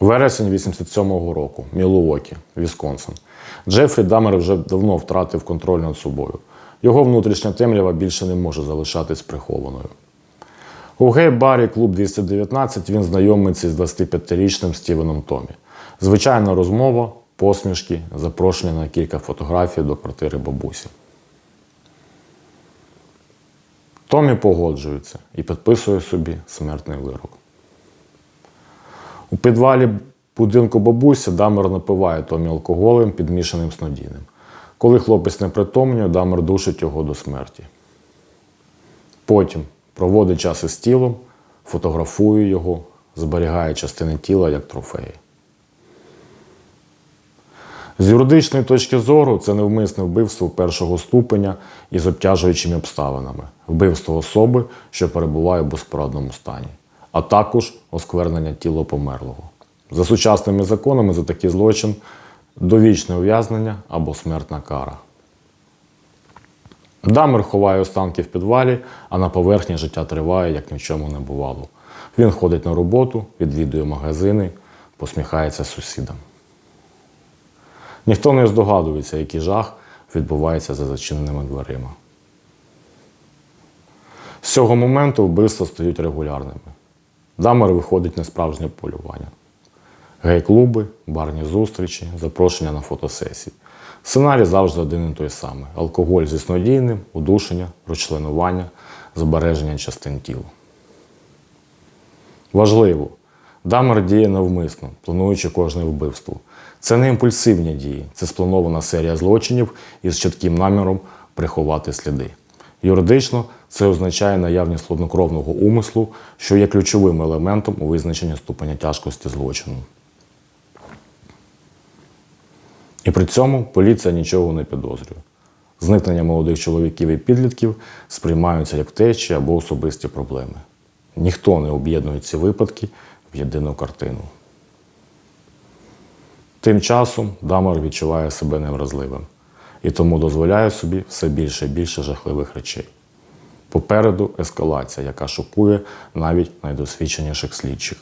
Вересень 87-го року, Мілуокі, Вісконсин. Джефрі Дамер вже давно втратив контроль над собою. Його внутрішня темрява більше не може залишатись прихованою. У гей-барі клуб 219 він знайомиться з 25-річним Стівеном Томі. Звичайна розмова, посмішки, запрошення на кілька фотографій до квартири бабусі. Томі погоджується і підписує собі смертний вирок. У підвалі будинку бабусі Дамер напиває Томі алкоголем, підмішаним снодійним. Коли хлопець не притомнює, Дамер душить його до смерті. Потім проводить час із тілом, фотографує його, зберігає частини тіла як трофеї. З юридичної точки зору це невмисне вбивство першого ступеня із обтяжуючими обставинами, вбивство особи, що перебуває в безпорадному стані, а також осквернення тіла померлого. За сучасними законами за такий злочин довічне ув'язнення або смертна кара. Дамер ховає останки в підвалі, а на поверхні життя триває, як ні в чому не бувало. Він ходить на роботу, відвідує магазини, посміхається сусідам. Ніхто не здогадується, який жах відбувається за зачиненими дверима. З цього моменту вбивства стають регулярними. Дамер виходить на справжнє полювання. Гей-клуби, барні зустрічі, запрошення на фотосесії. Сценарій завжди один і той самий: алкоголь зі снодійним, удушення, розчленування, збереження частин тіла. Важливо, Дамер діє навмисно, плануючи кожне вбивство. Це не імпульсивні дії, це спланована серія злочинів із чітким наміром приховати сліди. Юридично це означає наявність хладнокровного умислу, що є ключовим елементом у визначенні ступеня тяжкості злочину. І при цьому поліція нічого не підозрює. Зникнення молодих чоловіків і підлітків сприймаються як втечі або особисті проблеми. Ніхто не об'єднує ці випадки в єдину картину. Тим часом Дамар відчуває себе невразливим і тому дозволяє собі все більше і більше жахливих речей. Попереду ескалація, яка шокує навіть найдосвідченіших слідчих.